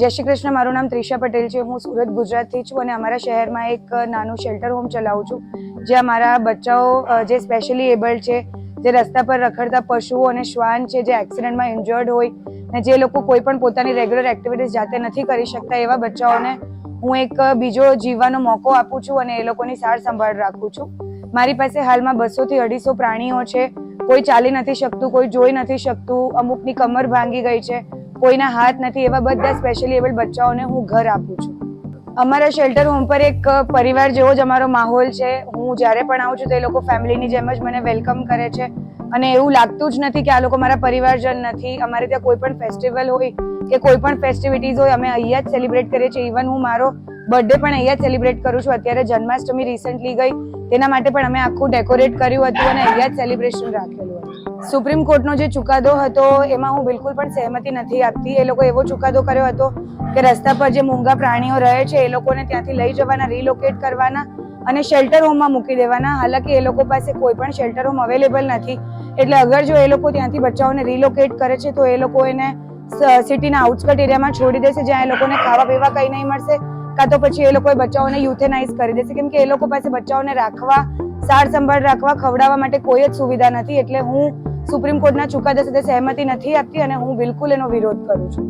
જય શ્રી કૃષ્ણ, મારું નામ ત્રિષા પટેલ છે. હું સુરત, ગુજરાતથી છું અને અમારા શહેરમાં એક નાનું શેલ્ટર હોમ ચલાવું છું. જ્યાં મારા બચ્ચાઓ જે સ્પેશિયલી એબલ્ડ છે, જે રસ્તા પર રખડતા પશુઓ અને શ્વાન છે, જે એક્સિડન્ટમાં ઇન્જર્ડ હોય અને જે લોકો કોઈ પણ પોતાની રેગ્યુલર એક્ટિવિટીઝ જાતે નથી કરી શકતા, એવા બચ્ચાઓને હું એક બીજો જીવવાનો મોકો આપું છું અને એ લોકોની સાર સંભાળ રાખું છું. મારી પાસે હાલમાં બસોથી અઢીસો પ્રાણીઓ છે. કોઈ ચાલી નથી શકતું, કોઈ જોઈ નથી શકતું, અમુકની કમર ભાંગી ગઈ છે. કોઈના હાથ નથી એવા બધા સ્પેશિયલી એબલ બચ્ચાઓને હું ઘર આપું છું. અમારા શેલ્ટર હોમ પર એક પરિવાર જેવો જ અમારો માહોલ છે. હું જ્યારે પણ આવું છું તો એ લોકો ફેમિલીની જેમ જ મને વેલકમ કરે છે. અને એવું લાગતું જ નથી કે આ લોકો મારા પરિવારજન નથી. અમારે ત્યાં કોઈ પણ ફેસ્ટિવલ હોય કે કોઈ પણ ફેસ્ટિવિટીઝ હોય, અમે અહીંયા જ સેલિબ્રેટ કરીએ છીએ. ઇવન હું મારો બર્થડે પણ અહીંયા સેલિબ્રેટ કરું છું. અત્યારે જન્માષ્ટમી રિસેન્ટલી ગઈ. તેના માટે પણ અમે આખું ડેકોરેટ કર્યું હતું અને અહીંયા જ સેલિબ્રેશન રાખેલું હતું. સુપ્રીમ કોર્ટનો જે ચુકાદો હતો, એમાં હું બિલકુલ પણ સહેમતી નથી આપતી. એ લોકો એવો ચુકાદો કર્યો હતો કે રસ્તા પર જે મૂંગા પ્રાણીઓ રહે છે, એ લોકોને ત્યાંથી લઈ જવાના રિલોકેટ કરવાના અને શેલ્ટર હોમમાં મૂકી દેવાના. હાલાકી એ લોકો પાસે કોઈ પણ શેલ્ટર હોમ અવેલેબલ નથી. એટલે અગર જો એ લોકો ત્યાંથી બચ્ચાઓને રિલોકેટ કરે છે, તો એ લોકો એને સિટીના આઉટસ્કટ એરિયામાં છોડી દેશે, જ્યાં એ લોકોને ખાવા પીવા કંઈ નહીં મળશે. કાં તો પછી એ લોકોએ બચ્ચાઓને યુથેનાઇઝ કરી દેશે કેમ કે એ લોકો પાસે બચ્ચાઓને રાખવા, સાર સંભાળ રાખવા, ખવડાવવા માટે કોઈ જ સુવિધા નથી. એટલે હું સુપ્રીમ કોર્ટના ચુકાદા સાથે સહેમતી નથી આપતી અને હું બિલકુલ એનો વિરોધ કરું છું.